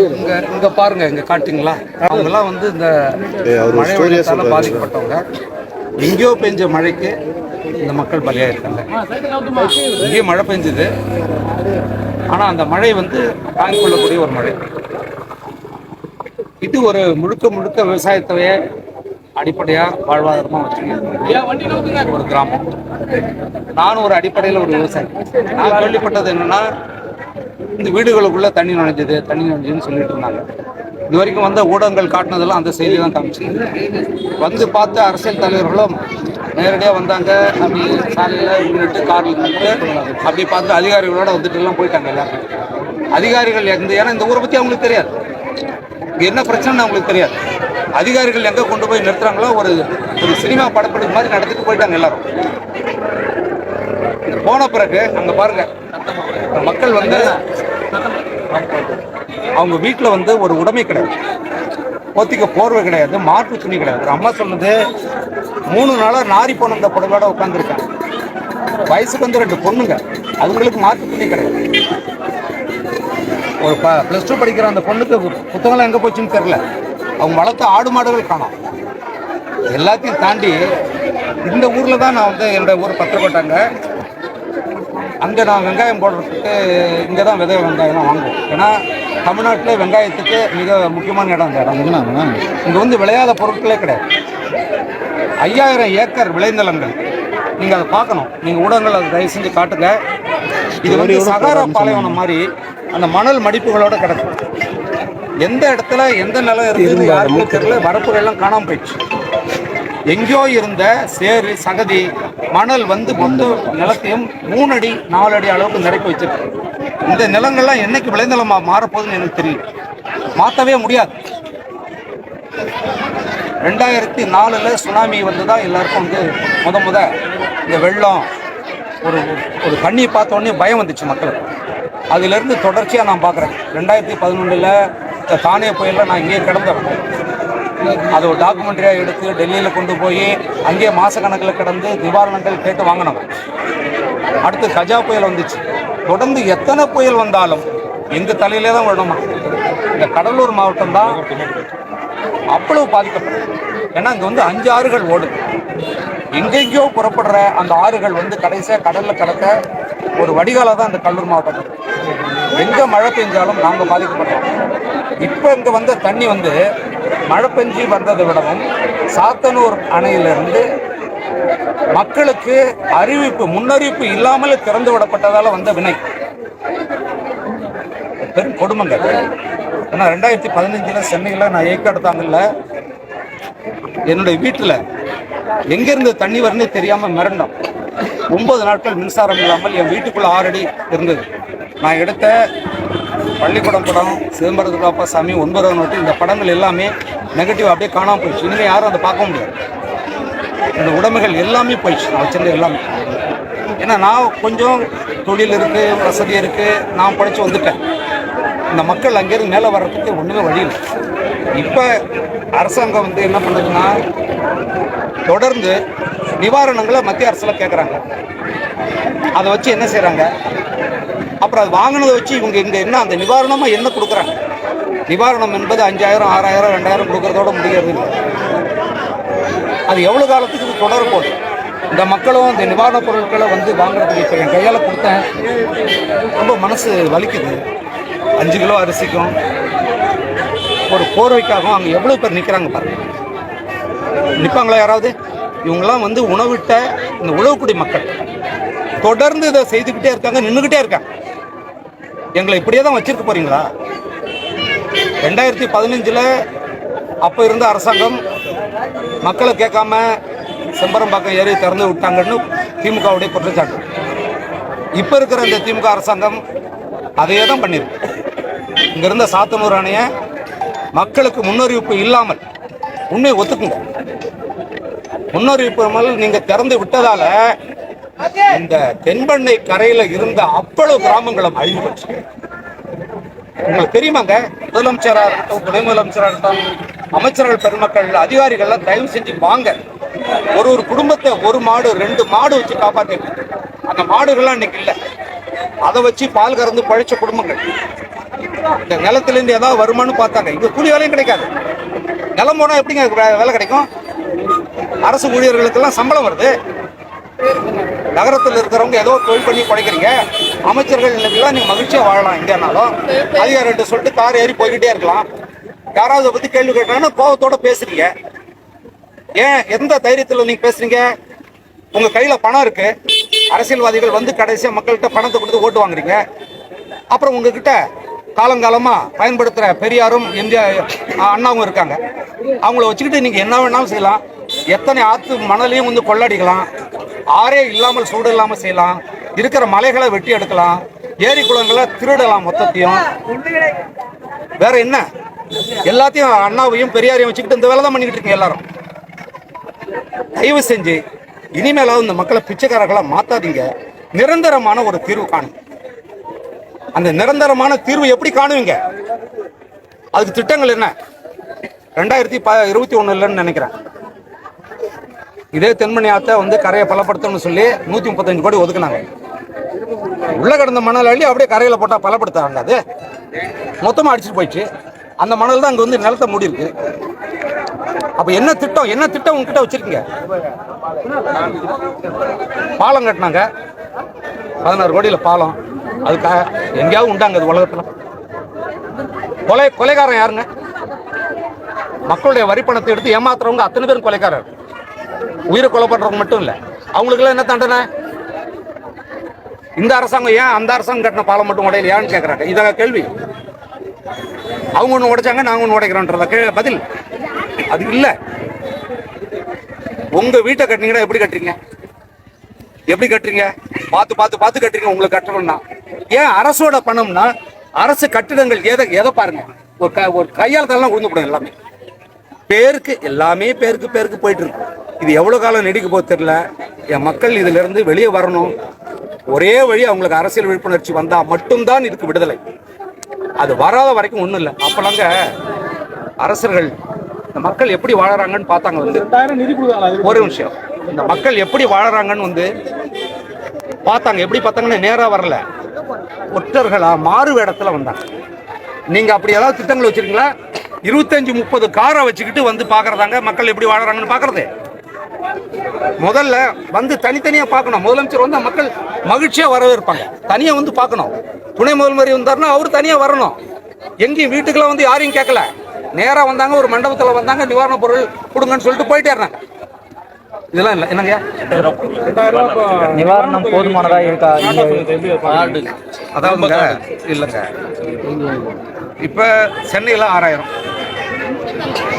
இங்க இங்க பாருங்க இங்க காட்டுங்களா அவங்கெல்லாம் வந்து இந்த மழை வெள்ளத்தால. பாதிக்கப்பட்டவங்க. எங்கேயோ பெஞ்ச மழைக்கு இந்த மக்கள் பலியாயிருக்காங்க. இங்கேயும் மழை பெஞ்சது. ஆனா அந்த மழை வந்து தாங்கிக் கொள்ளக்கூடிய ஒரு மழை. இது ஒரு முழுக்க முழுக்க விவசாயத்தையே அடிப்படையா வாழ்வாதாரமா வச்சுருக்கேன் ஒரு கிராமம். நானும் ஒரு அடிப்படையில் ஒரு விவசாயி. நான் கேள்விப்பட்டது என்னன்னா இந்த வீடுகளுக்குள்ள தண்ணி நுழைஞ்சது தண்ணி நுழைஞ்சதுன்னு சொல்லிட்டு இருந்தாங்க. இது வரைக்கும் வந்த ஊடகங்கள் காட்டினதெல்லாம் அந்த செய்தி தான் காமிச்சு வந்து பார்த்து அரசியல் தலைவர்களும் நேரடியாக வந்தாங்க அப்படி சாலையில் நின்றுட்டு காரில் நின்றுட்டு அப்படி பார்த்து அதிகாரிகளோட வந்துட்டு எல்லாம் போயிட்டாங்க எல்லாரும். அதிகாரிகள் எந்த ஏன்னா இந்த ஊரை பற்றி அவங்களுக்கு தெரியாது. இங்கே என்ன பிரச்சனைன்னு அவங்களுக்கு தெரியாது. அதிகாரிகள் எங்கே கொண்டு போய் நிறுத்துறாங்களோ ஒரு ஒரு சினிமா படப்பிடிப்பு மாதிரி நடத்திட்டு போயிட்டாங்க எல்லாரும். போன பிறகு அங்கே பாருங்க மக்கள் வந்து அவங்க வீட்டில் வந்து ஒரு உடைமை கிடையாது. போத்திக்க போர்வை கிடையாது மாற்று துணி கிடையாது. ஒரு அம்மா சொன்னது மூணு நாளா நாரி போன அந்த புடவையோட உட்காந்துருக்கேன் வயசுக்கு வந்து ரெண்டு பொண்ணுங்க. அவங்களுக்கு மாற்று துணி கிடையாது. ஒரு ப ப்ளஸ் டூ படிக்கிற அந்த பொண்ணுக்கு புத்தகம்லாம் எங்கே போச்சுன்னு தெரில அவங்க வளர்த்த ஆடு மாடுகள் காணும். எல்லாத்தையும் தாண்டி இந்த ஊரில் தான் நான் வந்து என்னுடைய ஊர் பத்திரக்கோட்டாங்க அங்கே நான் வெங்காயம் போடுறதுக்கு இங்கே தான் விதை வெங்காயம் வாங்குவோம். ஏன்னா தமிழ்நாட்டில் வெங்காயத்துக்கு மிக முக்கியமான இடம் இந்த இடம். இங்கே வந்து விளையாத பொருட்களே கிடையாது. ஐயாயிரம் ஏக்கர் விளைநிலங்கள். நீங்கள் அதை பார்க்கணும். நீங்கள் ஊடகங்கள் அதை தயவு செஞ்சு காட்டுங்க. இது வந்து சகாரா பாலைவனம் மாதிரி அந்த மணல் மடிப்புகளோட கிடக்கும் எந்த இடத்துல எந்த நிலம் இருக்குது யாருக்கும் தெரியல. வரப்புகள் எல்லாம் காணாம போயிடுச்சு. எங்கேயோ இருந்த சேரு சகதி மணல் வந்து மொத்த நிலத்தையும் மூணு அடி நாலு அடி அளவுக்கு நிரப்பி வச்சிருக்கு. இந்த நிலங்கள்லாம் என்னைக்கு விளைநிலமாக மாறப்போகுதுன்னு எனக்கு தெரியும் மாற்றவே முடியாது. ரெண்டாயிரத்தி நாலில் சுனாமி வந்து தான் எல்லாருக்கும் வந்து முத முத இந்த வெள்ளம் ஒரு ஒரு தண்ணியை பார்த்தோடனே பயம் வந்துச்சு மக்களுக்கு. அதுலேருந்து தொடர்ச்சியாக நான் பார்க்குறேன் ரெண்டாயிரத்தி பதினொன்றில் இந்த தானே புயலில் நான் இங்கேயே கிடந்தேன் அதை ஒரு டாக்குமெண்ட்ரியாக எடுத்து டெல்லியில் கொண்டு போய் அங்கேயே மாதக்கணக்கில் கிடந்து நிவாரணங்கள் கேட்டு வாங்கினவன். அடுத்து கஜா புயல் வந்துச்சு. தொடர்ந்து எத்தனை புயல் வந்தாலும் எங்கள் தலையிலே தான் விடணுமா இந்த கடலூர் மாவட்டம் தான் அவ்வளவு பாதிக்கப்படும் ஏன்னா இங்கே வந்து அஞ்சு ஆறுகள் ஓடுது எங்கெங்கேயோ புறப்படுற அந்த ஆறுகள் வந்து கடைசியாக கடலில் கலக்க ஒரு வடிகால தான் அந்த கடலூர் மாவட்டம். எங்கே மழை பெஞ்சாலும் நாங்கள் பாதிக்கப்பட்டோம். இப்போ இங்கே வந்த தண்ணி வந்து மழை பெஞ்சு வந்ததை விடவும் சாத்தனூர் அணையிலிருந்து மக்களுக்கு அறிவிப்பு முன்னறிவிப்பு இல்லாமல் திறந்து விடப்பட்டதால் வந்த வினை. பெரும் கொடுமைங்க ஏன்னா ரெண்டாயிரத்தி பதினஞ்சில் சென்னையில் நான் ஏற்காடு என்னுடைய வீட்டில் எங்கேருந்து தண்ணி வரும்னே தெரியாமல் மிரண்டோம். ஒன்பது நாட்கள் மின்சாரம் இல்லாமல் என் வீட்டுக்குள்ளே ஆறடி இருந்தது. நான் எடுத்த பள்ளிக்கூடம் படம் சிதம்பரத்து பாப்பா சாமி ஒன்பதாவது நோட்டு இந்த படங்கள் எல்லாமே நெகட்டிவ் அப்படியே காணாமல் போயிடுச்சு. இனிமேல் யாரும் அதை பார்க்க முடியாது. இந்த உடைமைகள் எல்லாமே போயிடுச்சு. நான் வச்சிருந்த எல்லாமே. ஏன்னா நான் கொஞ்சம் தொழில் இருக்குது வசதி இருக்குது நான் படித்து வந்துட்டேன். இந்த மக்கள் அங்கேருந்து மேலே வர்றதுக்கு ஒன்றுமே வழி இல்லை. இப்போ அரசாங்கம் வந்து என்ன பண்ணுதுன்னா தொடர்ந்து நிவாரணங்களை மத்திய அரசில் கேட்குறாங்க அதை வச்சு என்ன செய்கிறாங்க அப்புறம் அது வாங்கினதை வச்சு இவங்க இங்கே என்ன அந்த நிவாரணமாக என்ன கொடுக்குறாங்க? நிவாரணம் என்பது அஞ்சாயிரம் ஆறாயிரம் ரெண்டாயிரம் கொடுக்குறதோட முடியாது இல்லை. அது எவ்வளோ காலத்துக்கு இது தொடர இந்த மக்களும் இந்த நிவாரணப் பொருட்களை வந்து வாங்குறதுக்கு இப்போ என் கையால் கொடுத்தேன். ரொம்ப மனசு வலிக்குது. அஞ்சு கிலோ அரிசிக்கும் ஒரு போர்வைக்காகவும் அங்கே எவ்வளோ பேர் நிற்கிறாங்க பாருங்க. நிற்பாங்களா யாராவது? இவங்கெல்லாம் வந்து உணவிட்ட இந்த உழவுக்குடி மக்கள். தொடர்ந்து இதை செய்துக்கிட்டே இருக்காங்க நின்றுக்கிட்டே இருக்காங்க. எங்களை இப்படியே தான் வச்சிருக்க போறீங்களா? ரெண்டாயிரத்தி பதினஞ்சில் அப்போ இருந்த அரசாங்கம் மக்களை கேட்காம செம்பரம்பாக்கம் ஏறி திறந்து விட்டாங்கன்னு திமுகவுடைய குற்றச்சாட்டு. இப்போ இருக்கிற இந்த திமுக அரசாங்கம் அதையே தான் பண்ணியிருக்கு இங்கே இருந்த சாத்தனூர் அணையை மக்களுக்கு முன்னறிவிப்பு இல்லாமல் உண்மையை ஒத்துக்குங்க. முன்னறிவிப்பு நீங்கள் திறந்து விட்டதால இந்த தென்பண்ணை கரையில இருந்த அவ்வளவு கிராமங்களும் அழிவு பெற்று. உங்களுக்கு தெரியுமாங்க? முதலமைச்சராக இருக்கட்டும் துணை முதலமைச்சராக இருக்கட்டும் அமைச்சர்கள் பெருமக்கள் அதிகாரிகள்லாம் தயவு செஞ்சு வாங்க. ஒரு ஒரு குடும்பத்தை ஒரு மாடு ரெண்டு மாடு வச்சு காப்பாத்திருக்கு அந்த மாடுகள்லாம் இன்னைக்கு இல்லை. அதை வச்சு பால் கறந்து பழிச்ச குடும்பங்கள். இந்த நிலத்துல இருந்து ஏதாவது வருமானு பார்த்தாங்க. இங்க கூலி வேலையும் கிடைக்காது. நிலம் போனா எப்படிங்க வே- வேலை கிடைக்கும்? அரசு ஊழியர்களுக்கெல்லாம் சம்பளம் வருது. நகரத்தில் இருக்கிறவங்க ஏதோ தொழில் பண்ணி படைக்கிறீங்க. அமைச்சர்கள் இன்னைக்கெல்லாம் நீங்க மகிழ்ச்சியா வாழலாம் எங்கேனாலும் என்று சொல்லிட்டு கார் ஏறி போய்கிட்டே இருக்கலாம். யாராவது பற்றி பத்தி கேள்வி கேட்டாங்கன்னா கோபத்தோட பேசுறீங்க. ஏன்? எந்த தைரியத்தில் நீங்க பேசுறீங்க? உங்க கையில பணம் இருக்கு. அரசியல்வாதிகள் வந்து கடைசியா மக்கள்கிட்ட பணத்தை கொடுத்து ஓட்டு வாங்குறீங்க. அப்புறம் உங்ககிட்ட காலங்காலமா பயன்படுத்துற பெரியாரும் எம்ஜிஆர் அண்ணாவும் இருக்காங்க. அவங்கள வச்சுக்கிட்டு நீங்க என்ன வேணாலும் செய்யலாம். எத்தனை ஆத்து மணலையும் வந்து கொள்ளடிக்கலாம். ஆறே இல்லாமல் சூடு இல்லாமல் செய்யலாம். இருக்கிற மலைகளை வெட்டி எடுக்கலாம். ஏரி குளங்களை திருடலாம் மொத்தத்தையும். வேற என்ன? எல்லாத்தையும் அண்ணாவையும் பெரியாரையும் வச்சுக்கிட்டு இந்த வேலை தான் பண்ணிக்கிட்டு இருக்கீங்க எல்லாரும். தயவு செஞ்சு இனிமேலாவது இந்த மக்களை பிச்சைக்காரர்களை மாத்தாதீங்க. நிரந்தரமான ஒரு தீர்வு காணும். அந்த நிரந்தரமான தீர்வு எப்படி காணுவீங்க? அதுக்கு திட்டங்கள் என்ன? ரெண்டாயிரத்தி ப இருபத்தி ஒண்ணு இல்லைன்னு நினைக்கிறேன். இதே தென்மணி ஆற்றை வந்து கரையை பலப்படுத்தணும்னு சொல்லி நூற்றி முப்பத்தஞ்சு கோடி ஒதுக்குனாங்க. உள்ள கிடந்த மணல் அள்ளி அப்படியே கரையில் போட்டால் பலப்படுத்தாங்க அது. மொத்தமாக அடிச்சுட்டு போயிடுச்சு. அந்த மணல் தான் அங்கே வந்து நிலத்தை மூடி இருக்கு. என்ன திட்டம்? என்ன திட்டம் உங்ககிட்ட வச்சிருக்கீங்க? பாலம் கட்டினாங்க. பதினாறு கோடியில் பாலம். அதுக்காக எங்கேயாவது உண்டாங்க அது உலகத்தில். கொலை கொலைகாரன் யாருங்க? மக்களுடைய வரி பணத்தை எடுத்து ஏமாத்துறவங்க அத்தனை பேரும் கொலைக்காரர். உயிரை கொலை பண்றவங்க மட்டும் இல்ல. அவங்களுக்குலாம் என்ன தண்டனை? இந்த அரசாங்கம் ஏன் அந்த அரசாங்கம் கட்டின பாலம் மட்டும் உடையலையான்னு கேட்குறாங்க இதாக இதான் கேள்வி. அவங்க ஒன்று உடைச்சாங்க நாங்க ஒன்று உடைக்கிறோன்றத பதில். அது இல்ல. உங்க வீட்டை கட்டுனீங்கன்னா எப்படி கட்டுறீங்க? எப்படி கட்டுறீங்க? பார்த்து பார்த்து பார்த்து கட்டுறீங்க உங்களுக்கு கட்டணும்னா. ஏன் அரசோட பணம்னா அரசு கட்டிடங்கள் எதை எதை பாருங்க. ஒரு க ஒரு கையால் உழுந்து போடும் எல்லாமே. பேருக்கு எல்லாமே பேருக்கு பேருக்கு போயிட்டு இருக்கு. இது எவ்வளோ காலம் நீடிக்க போகுது தெரியல. என் மக்கள் இதிலிருந்து வெளியே வரணும். ஒரே வழி அவங்களுக்கு அரசியல் விழிப்புணர்ச்சி வந்தால் மட்டும்தான் இதுக்கு விடுதலை. அது வராத வரைக்கும் ஒன்றும் இல்லை. அப்போலாங்க அரசர்கள் இந்த மக்கள் எப்படி வாழறாங்கன்னு பார்த்தாங்க வந்து. ஒரு நிமிஷம். இந்த மக்கள் எப்படி வாழறாங்கன்னு வந்து பார்த்தாங்க. எப்படி பார்த்தாங்கன்னு நேராக வரல. ஒற்றர்களா மாறு வேடத்தில் வந்தாங்க. நீங்கள் அப்படி ஏதாவது திட்டங்கள் வச்சிருக்கீங்களா? இருபத்தஞ்சி முப்பது காரை வச்சுக்கிட்டு வந்து பார்க்குறதாங்க மக்கள் எப்படி வாழறாங்கன்னு பார்க்குறது. முதல்ல வந்து தனித்தனியா பார்க்கணும். முதலமைச்சர் வந்து மக்கள் மகிழ்ச்சியா வரவேற்பாங்க. தனியா வந்து பார்க்கணும். துணை முதல்வர் வந்தாருன்னா அவர் தனியா வரணும். எங்கேயும் வீட்டுக்குள்ள வந்து யாரையும் கேட்கல. நேரா வந்தாங்க ஒரு மண்டபத்துல வந்தாங்க நிவாரணப் பொருள் கொடுங்கன்னு சொல்லிட்டு போயிட்டே இருந்தாங்க இதெல்லாம் இல்லை. என்னங்க? நிவாரணம் போதுமானதா இருக்கா? ஆடு. அதாவதுங்க இல்லைங்க. இப்போ சென்னையில் ஆறாயிரம்.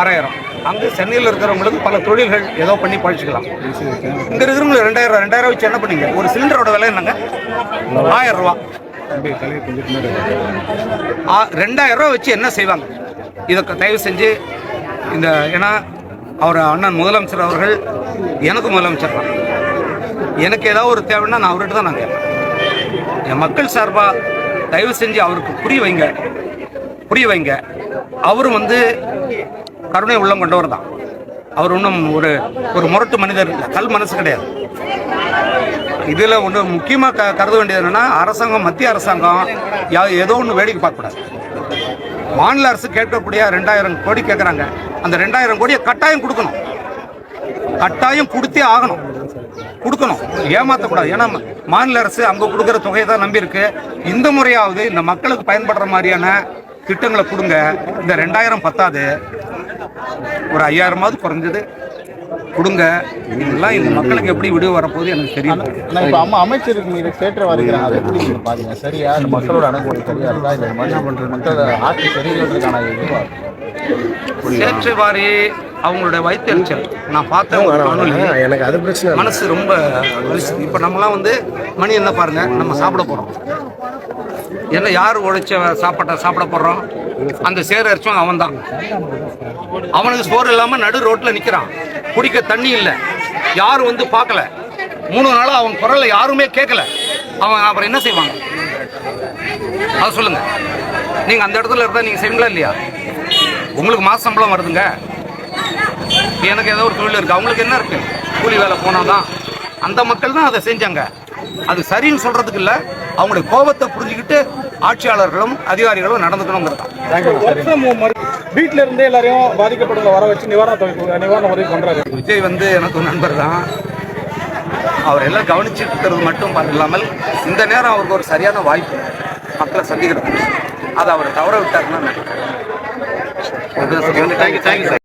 ஆறாயிரம். அங்கே சென்னையில் இருக்கிறவங்களுக்கு பல தொழில்கள் ஏதோ பண்ணி பழிச்சுக்கலாம் இங்கே இருக்கிறவங்க ரெண்டாயிரம் ரெண்டாயிரம் வச்சு என்ன பண்ணீங்க? ஒரு சிலிண்டரோட விலை என்னங்க? ஆயிரம் ரூபா. ரெண்டாயிரம் ரூபா வச்சு என்ன செய்வாங்க? இதை தயவு செஞ்சு இந்த ஏன்னா அவர் அண்ணன் முதலமைச்சர் அவர்கள் எனக்கு முதலமைச்சர் தான். எனக்கு ஏதாவது ஒரு தேவைன்னா நான் அவர்கிட்ட தான் நான் கேட்பேன். என் மக்கள் சார்பாக தயவு செஞ்சு அவருக்கு புரிய வைங்க. புரிய வைங்க. அவரும் வந்து கருணை உள்ளம் கொண்டவர் தான். அவர் ஒன்றும் ஒரு ஒரு முரட்டு மனிதர் இல்லை கல் மனசு கிடையாது. இதில் ஒன்று முக்கியமாக க கருத வேண்டியது என்னென்னா அரசாங்கம் மத்திய அரசாங்கம் யா- ஏதோ ஒன்று வேடிக்கை பார்க்கக்கூடாது. மாநில அரசு கேட்கக்கூடிய ரெண்டாயிரம் கோடி கேட்குறாங்க அந்த ரெண்டாயிரம் கோடியை கட்டாயம் கொடுக்கணும். கட்டாயம் கொடுத்தே ஆகணும். கொடுக்கணும். ஏமாற்றக்கூடாது ஏன்னா மாநில அரசு அங்கே கொடுக்குற தொகையை தான் நம்பியிருக்கு. இந்த முறையாவது இந்த மக்களுக்கு பயன்படுற மாதிரியான திட்டங்களை கொடுங்க. இந்த ரெண்டாயிரம் பத்தாது. ஒரு ஐயாயிரமாவது குறைஞ்சது. கொடுங்க. இதெல்லாம் இந்த மக்களுக்கு எப்படி விடுவு வரப்போகுது எனக்கு தெரியல. ஆனா இப்ப அம்மா அமைச்சருக்கு மீது தேற்ற வருகிறாங்க அதை எப்படி நீங்க பாருங்க சரியா? இந்த மக்களோட அணுகுமுறை சரியா இருக்கா? இல்ல மாதிரி பண்றது மக்கள் ஆட்சி சரியில்லைன்றதுக்கான இதுவா சேற்று வாரி அவங்களுடைய வயிற்றுச்சல் நான் பார்த்தேன் எனக்கு அது பிரச்சனை. மனசு ரொம்ப. இப்ப நம்மலாம் வந்து மணி என்ன பாருங்க நம்ம சாப்பிட போறோம். என்ன யார் உழைச்ச சாப்பாட்டை சாப்பிட போறோம்? அந்த சேர் அரிச்சவன் அவன் தான் அவனுக்கு சோறு இல்லாம நடு ரோட்ல நிக்கிறான். குடிக்க தண்ணி இல்லை. யாரும் வந்து பார்க்கல. மூணு நாளாக அவன் குரல்ல யாருமே கேட்கல அவன் அப்புறம் என்ன செய்வாங்க? அதை சொல்லுங்க. நீங்க அந்த இடத்துல இருந்தா நீங்க செய்வீங்களா இல்லையா? உங்களுக்கு மாச சம்பளம் வருதுங்க. எனக்கு ஏதோ ஒரு தொழில் இருக்கு. அவங்களுக்கு என்ன இருக்கு? கூலி வேலை போனாதான். அந்த மக்கள் தான் அதை செஞ்சாங்க. அது சரின்னு சொல்றதுக்கு இல்ல. அவங்களுடைய கோபத்தை புரிஞ்சுக்கிட்டு ஆட்சியாளர்களும் அதிகாரிகளும் நடந்துக்கணுங்கிறது வீட்டில இருந்தே எல்லாரையும் பாதிக்கப்பட்டவங்க வர வச்சு நிவாரண தொகை நிவாரண உதவி பண்றாரு. விஜய் வந்து எனக்கு ஒரு நண்பர் தான். அவர் எல்லாம் கவனிச்சுட்டு இருக்கிறது மட்டும் இல்லாமல் இந்த நேரம் அவருக்கு ஒரு சரியான வாய்ப்பு மக்களை சந்திக்கிறது அதை அவர் தவற விட்டாருன்னா தேங்க்யூ தேங்க்யூ சார்